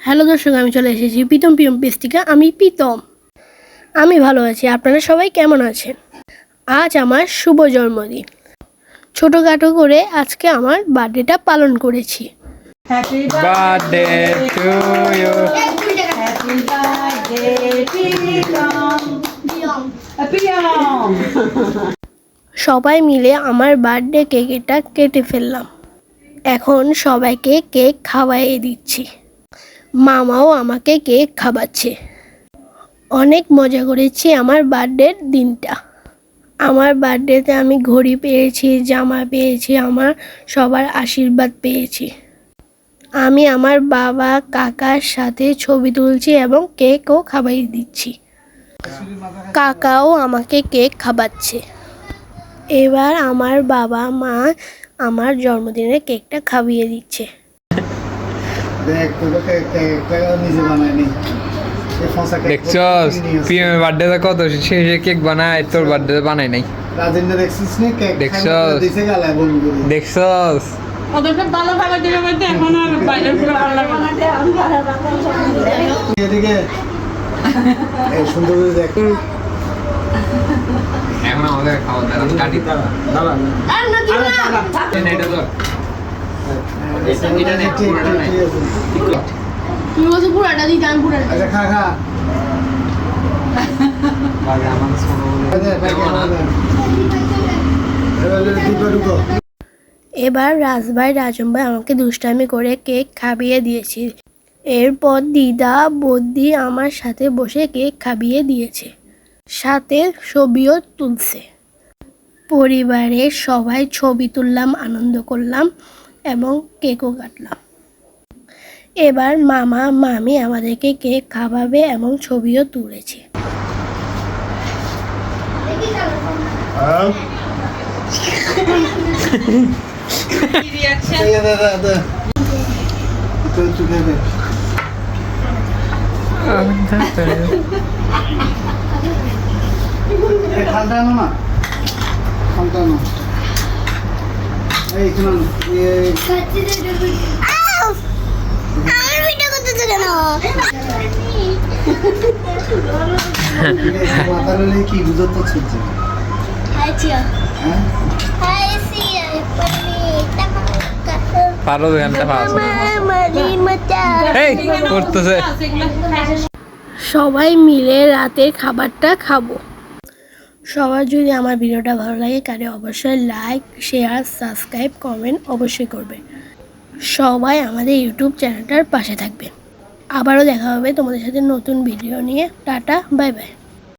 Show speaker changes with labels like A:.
A: Hello দর্শক আমি চলে এসেছি প্রীতম পিয়ম পেজ আমি প্রীতম। আমি ভালো আছি আপনারা সবাই কেমন আছেন? আজ আমার শুভ জন্মদিন। ছোটোখাটো করে আজকে আমার বার্থডেটা পালন করেছি। সবাই মিলে আমার বার্থডে কেকটা কেটে ফেললাম। এখন সবাইকে কেক খাওয়াইয়ে দিচ্ছি। মামাও আমাকে কেক খাওয়াচ্ছে। অনেক মজা করেছি আমার বার্থডের দিনটা। আমার বার্থডেতে আমি ঘড়ি পেয়েছি, জামা পেয়েছি, আমার সবার আশীর্বাদ পেয়েছি। আমি আমার বাবা, কাকার সাথে ছবি তুলছি এবং কেকও খাওয়াই দিচ্ছি। কাকাও আমাকে কেক খাওয়াচ্ছে। এবার আমার বাবা, মা আমার জন্মদিনের কেকটা খাইয়ে দিচ্ছে।
B: দেখছস পিএম বার্থডে কত? শেষে কেক বানায় তোর বার্থডে বানাই নাই।
C: দেখছিস?
B: দেখছস?
D: এখন
B: আমাদের খাওয়া দাওয়া।
A: তুমি বলছো পুরাটা পুরাটা
C: আচ্ছা খা খা। এবার
A: রাজভাই রাজম ভাই আমাকে দুষ্টামি করে কেক খাইয়ে দিয়েছে। এরপর দিদা বদ্দি আমার সাথে বসে কেক খাবিয়ে দিয়েছে। সাথে ছবিও তুলছে। পরিবারের সবাই ছবি তুললাম আনন্দ করলাম। এবং কেকও কাটলাম। এবার মামা মামি আমাদেরকে কেক খাওয়াবে এবং ছবিও তুলেছে।
C: আনো না কি বুঝতে
B: পারো করতেছে।
A: সবাই মিলে রাতের খাবারটা খাব। সবার যদি আমার ভিডিওটা ভালো লাগে তাহলে অবশ্যই লাইক শেয়ার সাবস্ক্রাইব কমেন্ট অবশ্যই করবে। সবাই আমাদের ইউটিউব চ্যানেলটার পাশে থাকবে। আবারও দেখা হবে তোমাদের সাথে নতুন ভিডিও নিয়ে। Tata bye bye